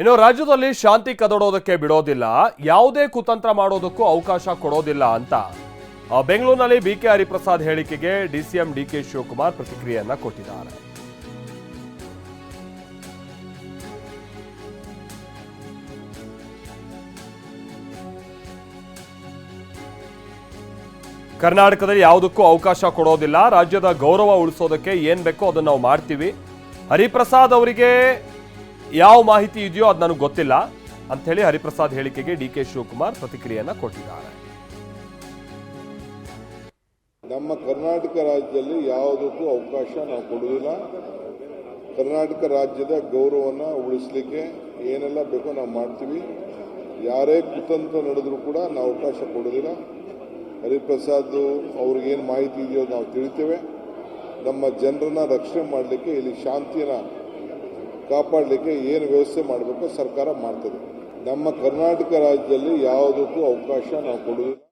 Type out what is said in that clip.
ಇನ್ನು ರಾಜ್ಯದಲ್ಲಿ ಶಾಂತಿ ಕದಡೋದಕ್ಕೆ ಬಿಡೋದಿಲ್ಲ, ಯಾವುದೇ ಕುತಂತ್ರ ಮಾಡೋದಕ್ಕೂ ಅವಕಾಶ ಕೊಡೋದಿಲ್ಲ ಅಂತ ಬೆಂಗಳೂರಿನಲ್ಲಿ ಬಿ ಕೆ ಹರಿಪ್ರಸಾದ್ ಹೇಳಿಕೆಗೆ ಡಿಸಿಎಂ ಡಿ ಕೆ ಶಿವಕುಮಾರ್ ಪ್ರತಿಕ್ರಿಯೆಯನ್ನ ಕೊಟ್ಟಿದ್ದಾರೆ. ಕರ್ನಾಟಕದಲ್ಲಿ ಯಾವುದಕ್ಕೂ ಅವಕಾಶ ಕೊಡೋದಿಲ್ಲ, ರಾಜ್ಯದ ಗೌರವ ಉಳಿಸೋದಕ್ಕೆ ಏನ್ ಬೇಕೋ ಅದನ್ನ ನಾವು ಮಾಡ್ತೀವಿ. ಹರಿಪ್ರಸಾದ್ ಅವರಿಗೆ ಯಾವ ಮಾಹಿತಿ ಇದೆಯೋ ಅದು ನನಗೆ ಗೊತ್ತಿಲ್ಲ ಅಂತ ಹೇಳಿ ಹರಿಪ್ರಸಾದ್ ಹೇಳಿಕೆಗೆ ಡಿ ಕೆ ಶಿವಕುಮಾರ್ ಪ್ರತಿಕ್ರಿಯೆಯನ್ನ ಕೊಟ್ಟಿದ್ದಾರೆ. ನಮ್ಮ ಕರ್ನಾಟಕ ರಾಜ್ಯದಲ್ಲಿ ಯಾವುದಕ್ಕೂ ಅವಕಾಶ ನಾವು ಕೊಡುವುದಿಲ್ಲ. ಕರ್ನಾಟಕ ರಾಜ್ಯದ ಗೌರವವನ್ನು ಉಳಿಸಲಿಕ್ಕೆ ಏನೆಲ್ಲ ಬೇಕೋ ನಾವು ಮಾಡ್ತೀವಿ. ಯಾರೇ ಕುತಂತ್ರ ನಡೆದರೂ ಕೂಡ ನಾವು ಅವಕಾಶ ಕೊಡೋದಿಲ್ಲ ಹರಿಪ್ರಸಾದ್ ಅವ್ರಿಗೇನು ಮಾಹಿತಿ ಇದೆಯೋ ನಾವು ತಿಳಿತೇವೆ. ನಮ್ಮ ಜನರನ್ನ ರಕ್ಷಣೆ ಮಾಡಲಿಕ್ಕೆ ಇಲ್ಲಿ ಶಾಂತಿಯನ್ನು ಕಾಪಾಡಲಿಕ್ಕೆ ಏನು ವ್ಯವಸ್ಥೆ ಮಾಡಬೇಕು ಸರ್ಕಾರ ಮಾಡ್ತದೆ. ನಮ್ಮ ಕರ್ನಾಟಕ ರಾಜ್ಯದಲ್ಲಿ ಯಾವುದಕ್ಕೂ ಅವಕಾಶ ನಾವು ಕೊಡುವುದಿಲ್ಲ.